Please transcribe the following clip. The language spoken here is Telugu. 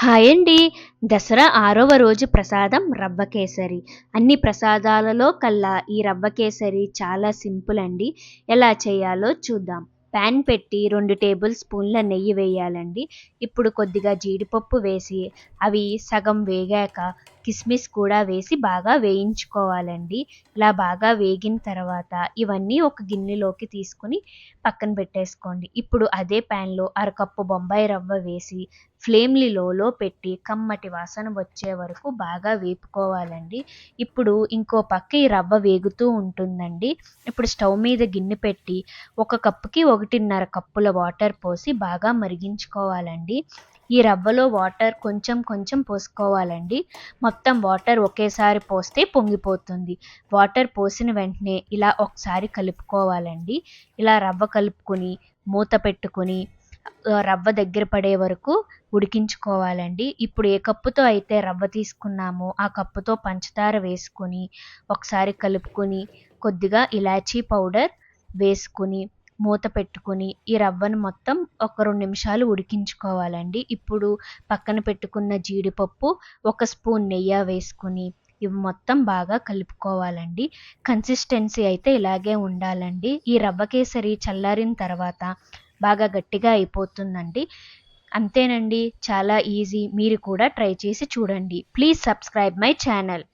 హాయ్ అండి. దసరా ఆరవ రోజు ప్రసాదం రవ్వ కేసరి. అన్ని ప్రసాదాలలో కల్లా ఈ రవ్వ కేసరి చాలా సింపుల్ అండి. ఎలా చేయాలో చూద్దాం. ప్యాన్ పెట్టి రెండు టేబుల్ స్పూన్ల నెయ్యి వేయాలండి. ఇప్పుడు కొద్దిగా జీడిపప్పు వేసి అవి సగం వేగాక కిస్మిస్ కూడా వేసి బాగా వేయించుకోవాలండి. ఇలా బాగా వేగిన తర్వాత ఇవన్నీ ఒక గిన్నెలోకి తీసుకుని పక్కన పెట్టేసుకోండి. ఇప్పుడు అదే ప్యాన్లో అరకప్పు బొంబాయి రవ్వ వేసి ఫ్లేమ్ని లోలో పెట్టి కమ్మటి వాసన వచ్చే వరకు బాగా వేపుకోవాలండి. ఇప్పుడు ఇంకో పక్క ఈ రవ్వ వేగుతూ ఉంటుందండి. ఇప్పుడు స్టవ్ మీద గిన్నె పెట్టి ఒక కప్పుకి ఒకటిన్నర కప్పుల వాటర్ పోసి బాగా మరిగించుకోవాలండి. ఈ రవ్వలో వాటర్ కొంచెం కొంచెం పోసుకోవాలండి. మొత్తం మొత్తం వాటర్ ఒకేసారి పోస్తే పొంగిపోతుంది. వాటర్ పోసిన వెంటనే ఇలా ఒకసారి కలుపుకోవాలండి. ఇలా రవ్వ కలుపుకొని మూత పెట్టుకొని రవ్వ దగ్గర పడే వరకు ఉడికించుకోవాలండి. ఇప్పుడు ఏ కప్పుతో అయితే రవ్వ తీసుకున్నామో ఆ కప్పుతో పంచదార వేసుకొని ఒకసారి కలుపుకొని కొద్దిగా ఇలాచీ పౌడర్ వేసుకుని మూత పెట్టుకుని ఈ రవ్వను మొత్తం ఒక రెండు నిమిషాలు ఉడికించుకోవాలండి. ఇప్పుడు పక్కన పెట్టుకున్న జీడిపప్పు ఒక స్పూన్ నెయ్యి వేసుకుని ఇవి మొత్తం బాగా కలుపుకోవాలండి. కన్సిస్టెన్సీ అయితే ఇలాగే ఉండాలండి. ఈ రవ్వ కేసరి చల్లారిన తర్వాత బాగా గట్టిగా అయిపోతుందండి. అంతేనండి. చాలా ఈజీ. మీరు కూడా ట్రై చేసి చూడండి. Please subscribe my channel.